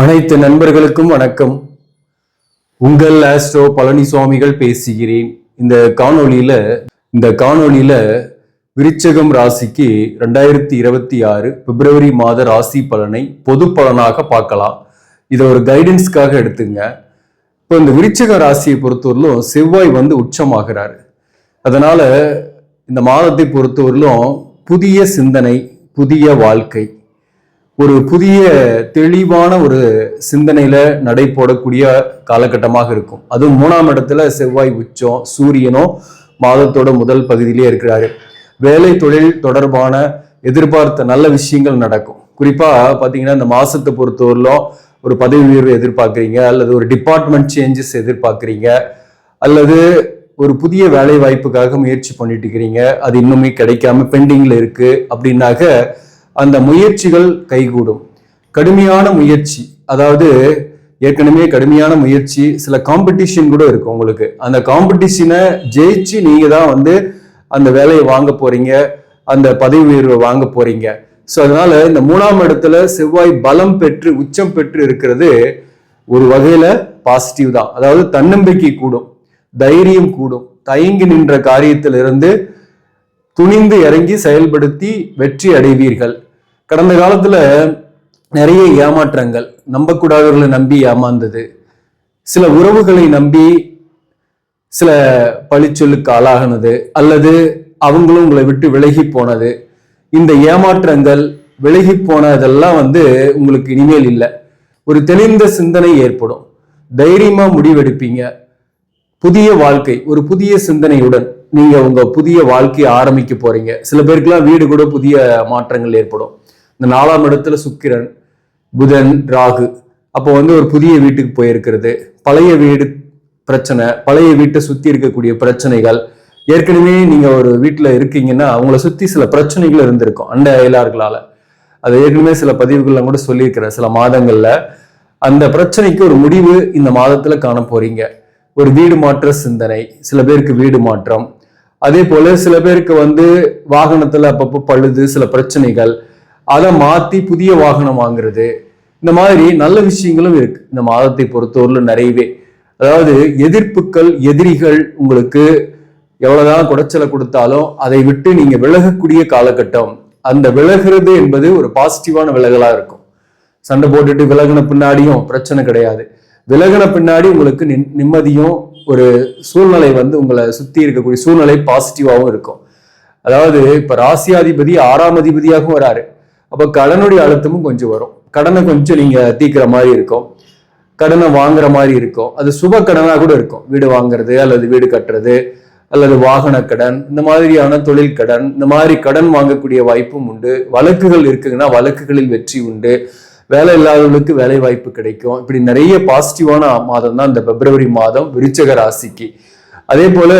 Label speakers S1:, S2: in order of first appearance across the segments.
S1: அனைத்து நண்பர்களுக்கும் வணக்கம். உங்கள் ஆஸ்ட்ரோ பழனிசுவாமிகள் பேசுகிறேன். இந்த காணொளியில இந்த காணொளியில விருச்சகம் ராசிக்கு ரெண்டாயிரத்தி இருபத்தி ஆறு பிப்ரவரி மாத ராசி பலனை பொது பலனாக பார்க்கலாம். இதை ஒரு கைடன்ஸ்க்காக எடுத்துங்க. இப்போ இந்த விருச்சக ராசியை பொறுத்தவரையிலும் செவ்வாய் வந்து உச்சமாகிறாரு. அதனால இந்த மாதத்தை பொறுத்தவரையிலும் புதிய சிந்தனை புதிய வாழ்க்கை ஒரு புதிய தெளிவான ஒரு சிந்தனையில நடை போடக்கூடிய காலகட்டமாக இருக்கும். அதுவும் மூணாம் இடத்துல செவ்வாய் உச்சம் சூரியனும் மாதத்தோட முதல் பகுதியிலே இருக்கிறாரு. வேலை தொழில் தொடர்பான எதிர்பார்த்த நல்ல விஷயங்கள் நடக்கும். குறிப்பா பாத்தீங்கன்னா இந்த மாசத்தை பொறுத்தவரையிலும் ஒரு பதவி உயர்வு எதிர்பார்க்குறீங்க அல்லது ஒரு டிபார்ட்மெண்ட் சேஞ்சஸ் எதிர்பார்க்குறீங்க அல்லது ஒரு புதிய வேலை வாய்ப்புக்காக முயற்சி பண்ணிட்டு இருக்கிறீங்க அது இன்னுமே கிடைக்காம பெண்டிங்ல இருக்கு அப்படின்னாக்க அந்த முயற்சிகள் கைகூடும். கடுமையான முயற்சி அதாவது ஏற்கனவே கடுமையான முயற்சி சில காம்படிஷன் கூட இருக்கு உங்களுக்கு. அந்த காம்படிஷனை ஜெயிச்சு நீங்க தான் வந்து அந்த வேலையை வாங்க போறீங்க அந்த பதவி உயர்வை வாங்க போறீங்க. ஸோ அதனால இந்த மூணாம் இடத்துல செவ்வாய் பலம் பெற்று உச்சம் பெற்று இருக்கிறது ஒரு வகையில பாசிட்டிவ் தான். அதாவது தன்னம்பிக்கை கூடும் தைரியம் கூடும். தயங்கி நின்ற காரியத்திலிருந்து துணிந்து இறங்கி செயல்படுத்தி வெற்றி அடைவீர்கள். கடந்த காலத்தில் நிறைய ஏமாற்றங்கள். நம்பக்கூடாதவர்களை நம்பி ஏமாந்தது. சில உறவுகளை நம்பி சில பழிச்சொல்லுக்கு ஆளாகினது. அல்லது அவங்களும் உங்களை விட்டு விலகி போனது. இந்த ஏமாற்றங்கள் விலகி போனதெல்லாம் வந்து உங்களுக்கு இனிமேல் இல்லை. ஒரு தெளிந்த சிந்தனை ஏற்படும். தைரியமாக முடிவெடுப்பீங்க. புதிய வாழ்க்கை ஒரு புதிய சிந்தனையுடன் நீங்கள் உங்கள் புதிய வாழ்க்கையை ஆரம்பிக்க போகிறீங்க சில பேருக்குலாம் வீடு கூட புதிய மாற்றங்கள் ஏற்படும். இந்த நாலாம் இடத்துல சுக்கிரன் புதன் ராகு. அப்போ வந்து ஒரு புதிய வீட்டுக்கு போயிருக்கிறது. பழைய வீடு பிரச்சனை பழைய வீட்டை சுத்தி இருக்கக்கூடிய பிரச்சனைகள். ஏற்கனவே நீங்க ஒரு வீட்டில் இருக்கீங்கன்னா அவங்கள சுத்தி சில பிரச்சனைகள் இருந்திருக்கும் அண்ட அயலார்களால. அது ஏற்கனவே சில பதிவுகள்லாம் கூட சொல்லியிருக்கிறேன் சில மாதங்கள்ல. அந்த பிரச்சனைக்கு ஒரு முடிவு இந்த மாதத்துல காண போறீங்க. ஒரு வீடு மாற்ற சிந்தனை சில பேருக்கு வீடு மாற்றம். அதே போல சில பேருக்கு வந்து வாகனத்துல அப்பப்போ பழுது சில பிரச்சனைகள். அதை மாற்றி புதிய வாகனம் வாங்குறது. இந்த மாதிரி நல்ல விஷயங்களும் இருக்கு. இந்த மாதத்தை பொறுத்தவரையில் நிறையவே. அதாவது எதிர்ப்புகள் எதிரிகள் உங்களுக்கு எவ்வளவுதான் குடைச்சலை கொடுத்தாலும் அதை விட்டு நீங்க விலகக்கூடிய காலகட்டம். அந்த விலகிறது என்பது ஒரு பாசிட்டிவான விலகலா இருக்கும். சண்டை போட்டுட்டு விலகின பின்னாடியும் பிரச்சனை கிடையாது. விலகின பின்னாடி உங்களுக்கு நிம்மதியும் ஒரு சூழ்நிலை வந்து உங்களை சுத்தி இருக்கக்கூடிய சூழ்நிலை பாசிட்டிவாகவும் இருக்கும். அதாவது இப்ப ராசியாதிபதி ஆறாம் அதிபதியாகவும் வராரு. அப்போ கடனுடைய அழுத்தமும் கொஞ்சம் வரும். கடனை கொஞ்சம் நீங்கள் தீக்கிற மாதிரி இருக்கும். கடனை வாங்குற மாதிரி இருக்கும். அது சுப கடனாக கூட இருக்கும். வீடு வாங்குறது அல்லது வீடு கட்டுறது அல்லது வாகன கடன் இந்த மாதிரியான தொழில் கடன் இந்த மாதிரி கடன் வாங்கக்கூடிய வாய்ப்பும் உண்டு. வழக்குகள் இருக்குங்கன்னா வழக்குகளில் வெற்றி உண்டு. வேலை இல்லாதவர்களுக்கு வேலை வாய்ப்பு கிடைக்கும். இப்படி நிறைய பாசிட்டிவான மாதம் தான் இந்த பிப்ரவரி மாதம் விருச்சக ராசிக்கு. அதே போல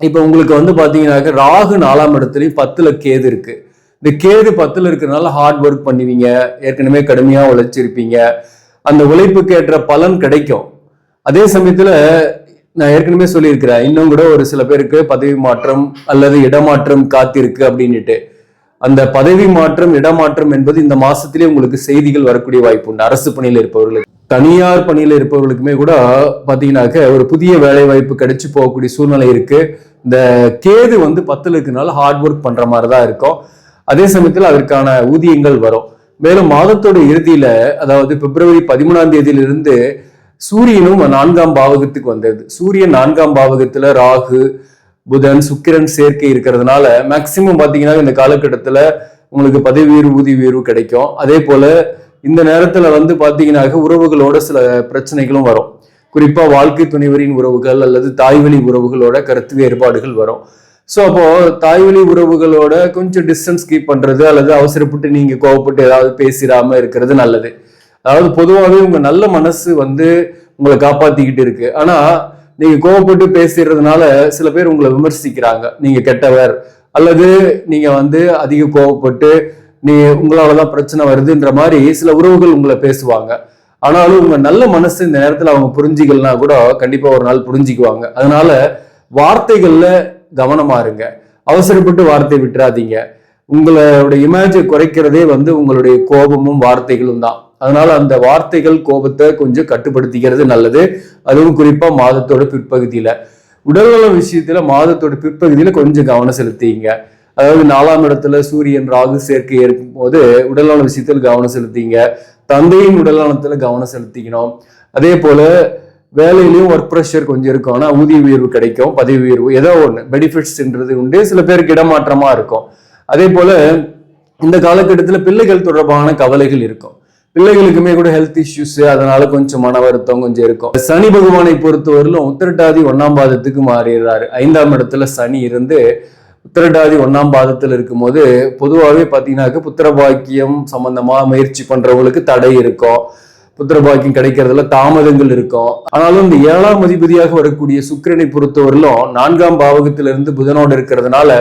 S1: இப்போ உங்களுக்கு வந்து பார்த்தீங்கன்னாக்க ராகு நாலாம் இடத்துலையும் பத்துல கேது இருக்குது இந்த கேது பத்துல இருக்கிறதுனால ஹார்ட் ஒர்க் பண்ணுவீங்க ஏற்கனவே கடுமையாக உழைச்சிருப்பீங்க. அந்த உழைப்புக்கு ஏற்ற பலன் கிடைக்கும். அதே சமயத்துல நான் ஏற்கனவே சொல்லியிருக்கிறேன் இன்னும் கூட ஒரு சில பேருக்கு பதவி மாற்றம் அல்லது இடமாற்றம் காத்திருக்கு அப்படின்னுட்டு. அந்த பதவி மாற்றம் இடமாற்றம் என்பது இந்த மாசத்திலே உங்களுக்கு செய்திகள் வரக்கூடிய வாய்ப்பு உண்டு. அரசு பணியில் இருப்பவர்களுக்கு. தனியார் பணியில் இருப்பவர்களுக்குமே கூட பாத்தீங்கன்னாக்க ஒரு புதிய வேலை வாய்ப்பு கிடைச்சு போகக்கூடிய சூழ்நிலை இருக்கு. இந்த கேது வந்து பத்துல இருக்கிறனால ஹார்ட் ஒர்க் பண்ற மாதிரி தான் இருக்கும். அதே சமயத்தில் அதற்கான ஊதியங்கள் வரும். மேலும் மாதத்தோட இறுதியில அதாவது பிப்ரவரி பதிமூணாம் தேதியிலிருந்து சூரியனும் நான்காம் பாவகத்துக்கு வந்தது. சூரியன் நான்காம் பாவகத்துல ராகு புதன் சுக்கிரன் சேர்க்கை இருக்கிறதுனால மேக்சிமம் பாத்தீங்கன்னா இந்த காலகட்டத்துல உங்களுக்கு பதவி உயர்வு ஊதிய உயர்வு கிடைக்கும். அதே போல இந்த நேரத்துல வந்து பாத்தீங்கன்னாக்க உறவுகளோட சில பிரச்சனைகளும் வரும். குறிப்பா வாழ்க்கை துணைவரின் உறவுகள் அல்லது தாய்வழி உறவுகளோட கருத்து வேறுபாடுகள் வரும். ஸோ அப்போ தாய்வழி உறவுகளோட கொஞ்சம் டிஸ்டன்ஸ் கீப் பண்றது அல்லது அவசரப்பட்டு நீங்க கோவப்பட்டு ஏதாவது பேசிடாம இருக்கிறது நல்லது. அதாவது பொதுவாகவே உங்க நல்ல மனசு வந்து உங்களை காப்பாத்திக்கிட்டு இருக்கு. ஆனா நீங்க கோவப்பட்டு பேசிடுறதுனால சில பேர் உங்களை விமர்சிக்கிறாங்க. நீங்க கெட்டவர். அல்லது நீங்க வந்து அதிக கோவப்பட்டு நீ உங்களாலதான் பிரச்சனை வருதுன்ற மாதிரி சில உறவுகள் உங்களை பேசுவாங்க. ஆனாலும் உங்க நல்ல மனசு இந்த நேரத்துல அவங்க புரிஞ்சிக்கலனா கூட கண்டிப்பா ஒரு நாள் புரிஞ்சுக்குவாங்க. அதனால வார்த்தைகள்ல கவனமா இருங்க. அவசரப்பட்டு வார்த்தை விட்டுறாதீங்க. உங்களுடைய இமேஜை குறைக்கிறதே வந்து உங்களுடைய கோபமும் வார்த்தைகளும் தான். அதனால அந்த வார்த்தைகள் கோபத்தை கொஞ்சம் கட்டுப்படுத்திக்கிறது நல்லது. அதுவும் குறிப்பா மாதத்தோட பிற்பகுதியில. உடல்நலம் விஷயத்துல மாதத்தோட பிற்பகுதியில கொஞ்சம் கவனம் செலுத்திங்க. அதாவது நாலாம் இடத்துல சூரியன் ராகு சேர்க்கை இருக்கும் போது உடல்நல விஷயத்தில் கவனம் செலுத்திங்க. தந்தையின் உடல்நலத்துல கவனம் செலுத்திக்கணும். அதே போல வேலையிலையும் ஒர்க் ப்ரெஷர் கொஞ்சம் இருக்கும். ஆனா ஊதிய உயர்வு கிடைக்கும் பதவி உயர்வு ஏதோ ஒன்று பெனிஃபிட்ஸ்ன்றது உண்டு. சில பேருக்கு இடமாற்றமா இருக்கும். அதே போல இந்த காலகட்டத்தில் பிள்ளைகள் தொடர்பான கவலைகள் இருக்கும். பிள்ளைகளுக்குமே கூட ஹெல்த் இஷ்யூஸ் அதனால கொஞ்சம் மன வருத்தம் கொஞ்சம் இருக்கும். சனி பகவானை பொறுத்தவரையிலும் உத்திரட்டாதி ஒன்னாம் பாதத்துக்கு மாறிடுறாரு. ஐந்தாம் இடத்துல சனி இருந்து உத்திரட்டாதி ஒன்னாம் பாதத்தில் இருக்கும்போது பொதுவாகவே பார்த்தீங்கன்னாக்க புத்திர பாக்கியம் சம்பந்தமாக முயற்சி பண்றவங்களுக்கு தடை இருக்கும். புத்திர பாக்கியம் கிடைக்கிறதுல தாமதங்கள் இருக்கும் ஆனாலும் இந்த ஏழாம் அதிபதியாக வரக்கூடிய சுக்கிரனை பொறுத்தவரையிலும் நான்காம் பாவகத்திலிருந்து புதனோடு இருக்கிறதுனால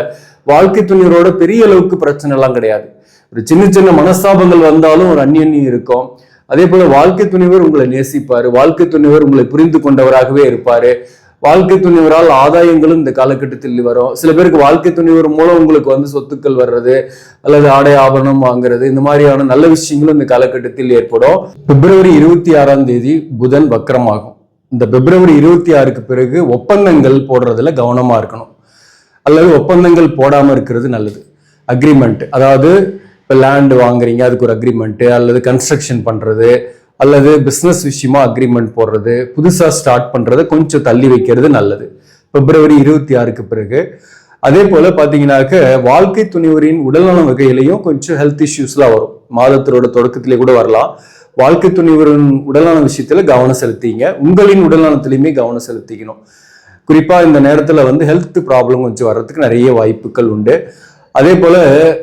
S1: வாழ்க்கை துணியரோட பெரிய அளவுக்கு பிரச்சனை எல்லாம் கிடையாது. ஒரு சின்ன சின்ன மனஸ்தாபங்கள் வந்தாலும் ஒரு அந்நியன்யம் இருக்கும். அதே போல வாழ்க்கை துணிவர் உங்களை நேசிப்பாரு. வாழ்க்கை துணிவர் உங்களை புரிந்து கொண்டவராகவே இருப்பாரு. வாழ்க்கை துணிவரால் ஆதாயங்களும் இந்த காலகட்டத்தில் வரும். சில பேருக்கு வாழ்க்கை துணிவர் மூலம் உங்களுக்கு வந்து சொத்துக்கள் வர்றது அல்லது ஆடை ஆபரணம் வாங்குறது இந்த மாதிரியான நல்ல விஷயங்களும் இந்த காலகட்டத்தில் ஏற்படும். பிப்ரவரி இருபத்தி ஆறாம் தேதி புதன் வக்கரமாகும். இந்த பிப்ரவரி இருபத்தி ஆறுக்கு பிறகு ஒப்பந்தங்கள் போடுறதுல கவனமா இருக்கணும். அல்லது ஒப்பந்தங்கள் போடாமல் இருக்கிறது நல்லது. அக்ரிமெண்ட் அதாவது இப்போ லேண்ட் வாங்குறீங்க அதுக்கு ஒரு அக்ரிமெண்ட்டு அல்லது கன்ஸ்ட்ரக்ஷன் பண்ணுறது அல்லது பிஸ்னஸ் விஷயமா அக்ரிமெண்ட் போடுறது புதுசா ஸ்டார்ட் பண்றதை கொஞ்சம் தள்ளி வைக்கிறது நல்லது. பிப்ரவரி இருபத்தி ஆறுக்கு பிறகு. அதே போல பார்த்தீங்கன்னாக்க வாழ்க்கை துணிவரின் உடல்நலம் வகையிலையும் கொஞ்சம் ஹெல்த் இஷ்யூஸ்லாம் வரும். மாதத்தோட தொடக்கத்திலே கூட வரலாம். வாழ்க்கை துணிவரின் உடல்நல விஷயத்துல கவனம் செலுத்திங்க. உங்களின் உடல்நலத்திலையுமே கவனம் செலுத்திக்கணும். குறிப்பாக இந்த நேரத்தில் வந்து ஹெல்த் ப்ராப்ளம் கொஞ்சம் வர்றதுக்கு நிறைய வாய்ப்புகள் உண்டு. அதே போல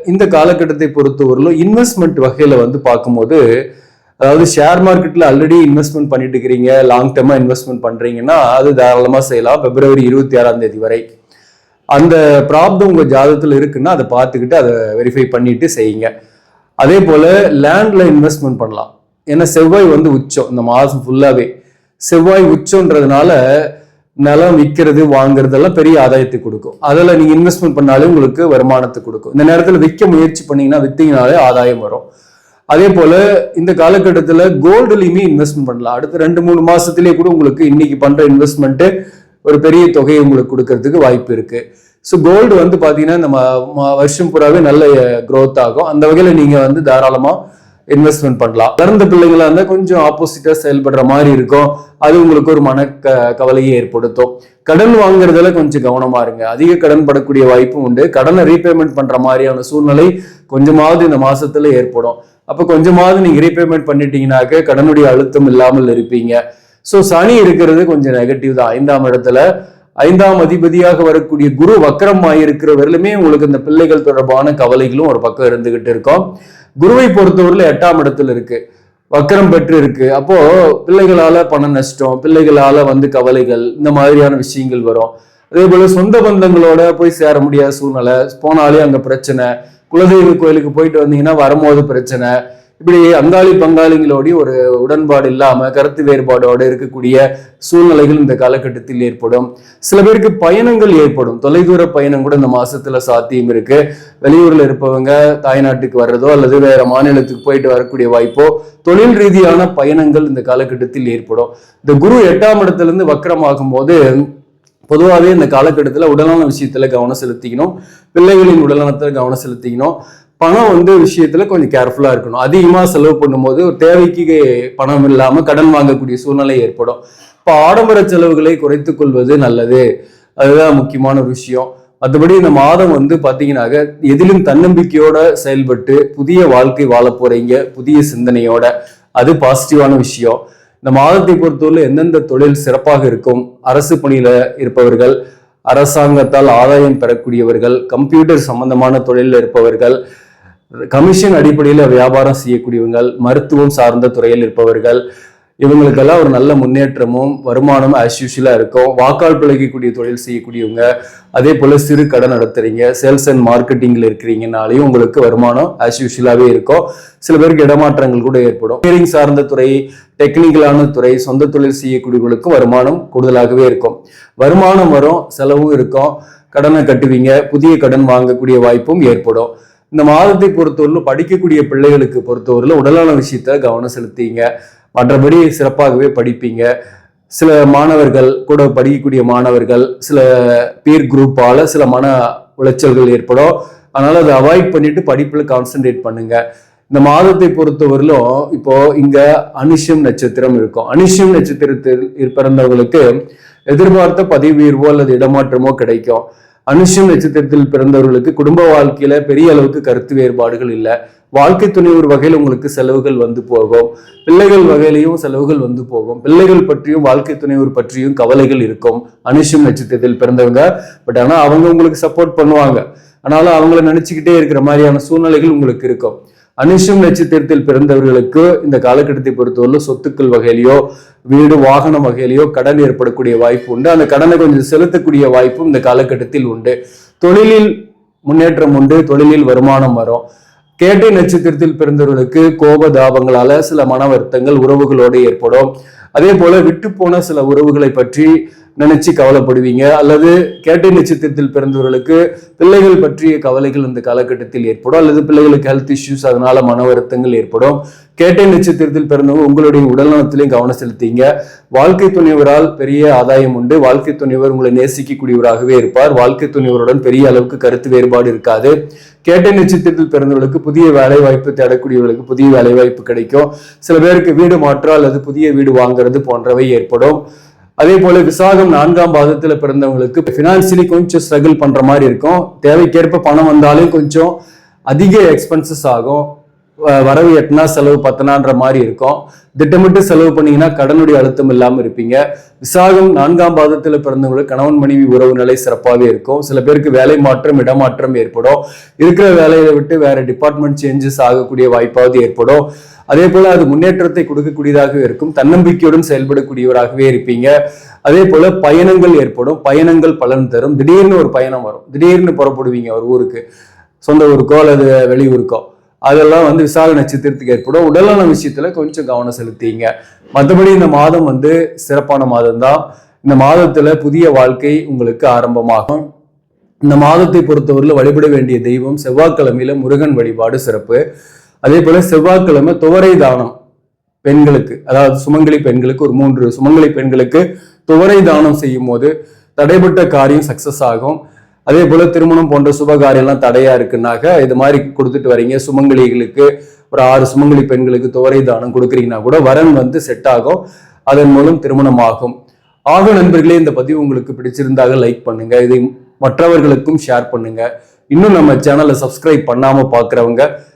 S1: இந்த காலகட்டத்தை பொறுத்தவரையிலும் இன்வெஸ்ட்மெண்ட் வகையில் வந்து பார்க்கும்போது அதாவது ஷேர் மார்க்கெட்ல ஆல்ரெடி இன்வெஸ்ட்மெண்ட் பண்ணிட்டு இருக்கிறீங்க லாங் டேர்மா இன்வெஸ்ட்மெண்ட் பண்றீங்கன்னா அது தாராளமா செய்யலாம். பிப்ரவரி இருபத்தி ஆறாம் தேதி வரை. அந்த ப்ராப்ளம் உங்க ஜாதகத்துல இருக்குன்னா அதை பார்த்துக்கிட்டு அதை வெரிஃபை பண்ணிட்டு செய்யுங்க. அதே போல லேண்ட்ல இன்வெஸ்ட்மெண்ட் பண்ணலாம். ஏன்னா செவ்வாய் வந்து உச்சம். இந்த மாதம் ஃபுல்லாவே செவ்வாய் உச்சம்ன்றதுனால நிலம் விற்கிறது வாங்குறதெல்லாம் பெரிய ஆதாயத்தை கொடுக்கும். அதில் நீங்கள் இன்வெஸ்ட்மெண்ட் பண்ணாலே உங்களுக்கு வருமானத்தை கொடுக்கும். இந்த நேரத்தில் விற்க முயற்சி பண்ணீங்கன்னா விற்றீங்கனாலே ஆதாயம் வரும். அதே போல இந்த காலகட்டத்தில் கோல்டுலையுமே இன்வெஸ்ட்மெண்ட் பண்ணலாம். அடுத்த ரெண்டு மூணு மாசத்திலேயே கூட உங்களுக்கு இன்னைக்கு பண்ற இன்வெஸ்ட்மெண்ட்டு ஒரு பெரிய தொகையை உங்களுக்கு கொடுக்கறதுக்கு வாய்ப்பு இருக்கு. ஸோ கோல்டு வந்து பார்த்தீங்கன்னா நம்ம வருஷம் பூராவே நல்ல க்ரோத் ஆகும். அந்த வகையில் நீங்கள் வந்து தாராளமாக இன்வெஸ்ட்மெண்ட் பண்ணலாம். வளர்ந்த பிள்ளைங்களா இருந்தால் கொஞ்சம் ஆப்போசிட்டா செயல்படுற மாதிரி இருக்கும். அது உங்களுக்கு ஒரு மன க கவலையை ஏற்படுத்தும். கடன் வாங்குறதுல கொஞ்சம் கவனமா இருங்க. அதிக கடன் படக்கூடிய வாய்ப்பும் உண்டு. கடனை ரீபேமெண்ட் பண்ற மாதிரியான சூழ்நிலை கொஞ்சமாவது இந்த மாசத்துல ஏற்படும். அப்போ கொஞ்சமாவது நீங்கள் ரீபேமெண்ட் பண்ணிட்டீங்கனாக்க கடனுடைய அழுத்தம் இல்லாமல் இருப்பீங்க. ஸோ சனி இருக்கிறது கொஞ்சம் நெகட்டிவ் தான். ஐந்தாம் இடத்துல ஐந்தாம் அதிபதியாக வரக்கூடிய குரு வக்கரம் ஆகியிருக்கிற வரையிலுமே உங்களுக்கு இந்த பிள்ளைகள் தொடர்பான கவலைகளும் ஒரு பக்கம் இருந்துகிட்டு இருக்கும். குருவை பொறுத்தவரையில் எட்டாம் இடத்துல இருக்கு. வக்கரம் பெற்று இருக்கு அப்போ பிள்ளைகளால பண நஷ்டம் பிள்ளைகளால வந்து கவலைகள் இந்த மாதிரியான விஷயங்கள் வரும். அதே போல சொந்த பந்தங்களோட போய் சேர முடியாத சூழ்நிலை போனாலே அங்க பிரச்சனை குலதெய்வ கோயிலுக்கு போயிட்டு வந்தீங்கன்னா வரும்போது பிரச்சனை. இப்படி அங்காளி பங்காளிங்களோடய ஒரு உடன்பாடு இல்லாம கருத்து வேறுபாடோடு இருக்கக்கூடிய சூழ்நிலைகள் இந்த காலகட்டத்தில் ஏற்படும். சில பேருக்கு பயணங்கள் ஏற்படும். தொலைதூர பயணம் கூட இந்த மாசத்துல சாத்தியம் இருக்கு. வெளியூர்ல இருப்பவங்க தாய்நாட்டுக்கு வர்றதோ அல்லது வேற மாநிலத்துக்கு போயிட்டு வரக்கூடிய வாய்ப்போ தொழில் ரீதியான பயணங்கள் இந்த காலகட்டத்தில் ஏற்படும். இந்த குரு எட்டாம் இடத்துல இருந்து வக்கரமாகும் போது பொதுவாகவே இந்த காலகட்டத்தில் உடல்நல விஷயத்துல கவனம் செலுத்திக்கணும். பிள்ளைகளின் உடல்நலத்தில் கவனம் செலுத்திக்கணும். பணம் வந்து விஷயத்துல கொஞ்சம் கேர்ஃபுல்லா இருக்கணும். அதிகமா செலவு பண்ணும்போது ஒரு தேவைக்கு பணம் இல்லாமல் கடன் வாங்கக்கூடிய சூழ்நிலை ஏற்படும். இப்போ ஆடம்பர செலவுகளை குறைத்து கொள்வது நல்லது. அதுதான் முக்கியமான ஒரு விஷயம். மற்றபடி இந்த மாதம் வந்து பார்த்தீங்கன்னாக்க எதிலும் தன்னம்பிக்கையோட செயல்பட்டு புதிய வாழ்க்கை வாழ போறீங்க. புதிய சிந்தனையோட. அது பாசிட்டிவான விஷயம். இந்த மாதத்தை பொறுத்தவரை எந்தெந்த தொழில் சிறப்பாக இருக்கும்? அரசு பணியில இருப்பவர்கள் அரசாங்கத்தால் ஆதாயம் பெறக்கூடியவர்கள் கம்ப்யூட்டர் சம்பந்தமான தொழிலில் இருப்பவர்கள் கமிஷன் அடிப்படையில் வியாபாரம் செய்யக்கூடியவர்கள் மருத்துவம் சார்ந்த துறையில் இருப்பவர்கள் இவங்களுக்கெல்லாம் ஒரு நல்ல முன்னேற்றமும் வருமானமும் ஆஸ் யூஷுவலாக இருக்கும். வாக்காள் பிழைக்கக்கூடிய தொழில் செய்யக்கூடியவங்க அதே போல் சிறு கடன் நடத்துறீங்க சேல்ஸ் அண்ட் மார்க்கெட்டிங்கில் இருக்கிறீங்கனாலையும் உங்களுக்கு வருமானம் ஆஸ் யூஷுவலாகவே இருக்கும். சில பேருக்கு இடமாற்றங்கள் கூட ஏற்படும். இன்ஜினியரிங் சார்ந்த துறை டெக்னிக்கலான துறை சொந்த தொழில் செய்யக்கூடியவங்களுக்கும் வருமானம் கூடுதலாகவே இருக்கும். வருமானம் வரும் செலவும் இருக்கும். கடனை கட்டுவீங்க புதிய கடன் வாங்கக்கூடிய வாய்ப்பும் ஏற்படும். இந்த மாதத்தை பொறுத்தவரையிலும் படிக்கக்கூடிய பிள்ளைகளுக்கு பொறுத்தவரையிலும் உடலான விஷயத்த கவனம் செலுத்திங்க மற்றபடி சிறப்பாகவே படிப்பீங்க. சில மாணவர்கள் கூட படிக்கக்கூடிய மாணவர்கள் சில பீர் குரூப்பால் சில மன உளைச்சல்கள் ஏற்படும். அதனால் அதை அவாய்ட் பண்ணிட்டு படிப்பில் கான்சென்ட்ரேட் பண்ணுங்க. இந்த மாதத்தை பொறுத்தவரையிலும் இப்போ இங்க அனுஷம் நட்சத்திரம் இருக்கும். அனுஷம் நட்சத்திரத்தில் பிறந்தவர்களுக்கு எதிர்பார்த்த பதவி உயர்வோ அல்லது இடமாற்றமோ கிடைக்கும். அனுஷம் நட்சத்திரத்தில் பிறந்தவர்களுக்கு குடும்ப வாழ்க்கையில பெரிய அளவுக்கு கருத்து வேறுபாடுகள் இல்லை. வாழ்க்கை துணை ஒரு வகையில் உங்களுக்கு செலவுகள் வந்து போகும். பிள்ளைகள் வகையிலையும் செலவுகள் வந்து போகும். பிள்ளைகள் பற்றியும் வாழ்க்கை துணைவர் பற்றியும் கவலைகள் இருக்கும். அனுஷம் நட்சத்திரத்தில் பிறந்தவங்க. பட் ஆனா அவங்க உங்களுக்கு சப்போர்ட் பண்ணுவாங்க. ஆனாலும் அவங்கள நினைச்சுக்கிட்டே இருக்கிற மாதிரியான சூழ்நிலைகள் உங்களுக்கு இருக்கும். அனுஷம் நட்சத்திரத்தில் பிறந்தவர்களுக்கு இந்த காலகட்டத்தை பொறுத்தவரை சொத்துக்கள் வகையிலையோ வீடு வாகனம் வகையிலையோ கடன் ஏற்படக்கூடிய வாய்ப்பு உண்டு. அந்த கடனை கொஞ்சம் செலுத்தக்கூடிய வாய்ப்பும் இந்த காலகட்டத்தில் உண்டு. தொழிலில் முன்னேற்றம் உண்டு தொழிலில் வருமானம் வரும். கேட்டை நட்சத்திரத்தில் பிறந்தவர்களுக்கு கோப தாபங்களால சில மன வருத்தங்கள் உறவுகளோடு ஏற்படும். அதே போல விட்டு போன சில உறவுகளை பற்றி நினைச்சு கவலைப்படுவீங்க. அல்லது கேட்டை நட்சத்திரத்தில் பிறந்தவர்களுக்கு பிள்ளைகள் பற்றிய கவலைகள் இந்த காலகட்டத்தில் ஏற்படும். அல்லது பிள்ளைகளுக்கு ஹெல்த் இஷ்யூஸ் அதனால மன வருத்தங்கள் ஏற்படும். கேட்டை நட்சத்திரத்தில் பிறந்தவங்க உங்களுடைய உடல்நலத்திலையும் கவனம் செலுத்திங்க வாழ்க்கை துணைவரால் பெரிய ஆதாயம் உண்டு. வாழ்க்கை துணைவர் உங்களை நேசிக்கக்கூடியவராகவே இருப்பார். வாழ்க்கை துணைவருடன் பெரிய அளவுக்கு கருத்து வேறுபாடு இருக்காது. கேட்டை நட்சத்திரத்தில் பிறந்தவர்களுக்கு புதிய வேலை வாய்ப்பு தேடக்கூடியவர்களுக்கு புதிய வேலை வாய்ப்பு கிடைக்கும். சில பேருக்கு வீடு மாற்றம் அல்லது புதிய வீடு வாங்குறது போன்றவை ஏற்படும். அதே போல விசாகம் நான்காம் பாதத்துல பிறந்தவங்களுக்கு பினான்சியலி கொஞ்சம் ஸ்ட்ரகிள் பண்ற மாதிரி இருக்கும். தேவைக்கேற்ப பணம் வந்தாலும் கொஞ்சம் அதிக எக்ஸ்பென்சஸ் ஆகும். வ- வரவு எட்டுனா செலவு பத்தனான்ற மாதிரி இருக்கும். திட்டமிட்டு செலவு பண்ணீங்கன்னா கடனுடைய அழுத்தம் இல்லாமல் இருப்பீங்க. விசாகம் நான்காம் பாதத்தில் பிறந்தவங்களுக்கு கணவன் மனைவி உறவு நிலை சிறப்பாகவே இருக்கும். சில பேருக்கு வேலை மாற்றம் இடமாற்றம் ஏற்படும். இருக்கிற வேலையை விட்டு வேற டிபார்ட்மெண்ட் சேஞ்சஸ் ஆகக்கூடிய வாய்ப்பாவது ஏற்படும். அதே போல அது முன்னேற்றத்தை கொடுக்கக்கூடியதாகவே இருக்கும். தன்னம்பிக்கையுடன் செயல்படக்கூடியவராகவே இருப்பீங்க. அதே போல பயணங்கள் ஏற்படும். பயணங்கள் பலன் தரும். திடீர்னு ஒரு பயணம் வரும். திடீர்னு புறப்படுவீங்க ஒரு ஊருக்கு. சொந்த ஊருக்கோ அல்லது வெளியூருக்கோ. அதெல்லாம் வந்து விசாக நட்சத்திரத்துக்கு ஏற்படும். உடல்நல விஷயத்துல கொஞ்சம் கவனம் செலுத்திங்க மற்றபடி இந்த மாதம் வந்து சிறப்பான மாதம் தான் இந்த மாதத்துல புதிய வாழ்க்கை உங்களுக்கு ஆரம்பமாகும். இந்த மாதத்தை பொறுத்தவரையில் வழிபட வேண்டிய தெய்வம் செவ்வாய்க்கிழமையில முருகன் வழிபாடு சிறப்பு. அதே போல செவ்வாய்க்கிழமை துவரை தானம் பெண்களுக்கு அதாவது சுமங்கலி பெண்களுக்கு ஒரு மூன்று சுமங்கலி பெண்களுக்கு துவரை தானம் செய்யும் போது தடைப்பட்ட காரியம் சக்சஸ் ஆகும். அதே போல திருமணம் போன்ற சுப காரியம்லாம் தடையா இருக்குன்னாக்க இது மாதிரி கொடுத்துட்டு வரீங்க. சுமங்கலிகளுக்கு ஒரு ஆறு சுமங்கலி பெண்களுக்கு துவரை தானம் கொடுக்குறீங்கன்னா கூட வரன் வந்து செட் ஆகும். அதன் மூலம் திருமணம் ஆகும் ஆக நண்பர்களே இந்த பதிவு உங்களுக்கு பிடிச்சிருந்தாக லைக் பண்ணுங்க. இதை மற்றவர்களுக்கும் ஷேர் பண்ணுங்க. இன்னும் நம்ம சேனலை சப்ஸ்கிரைப் பண்ணாம பார்க்குறவங்க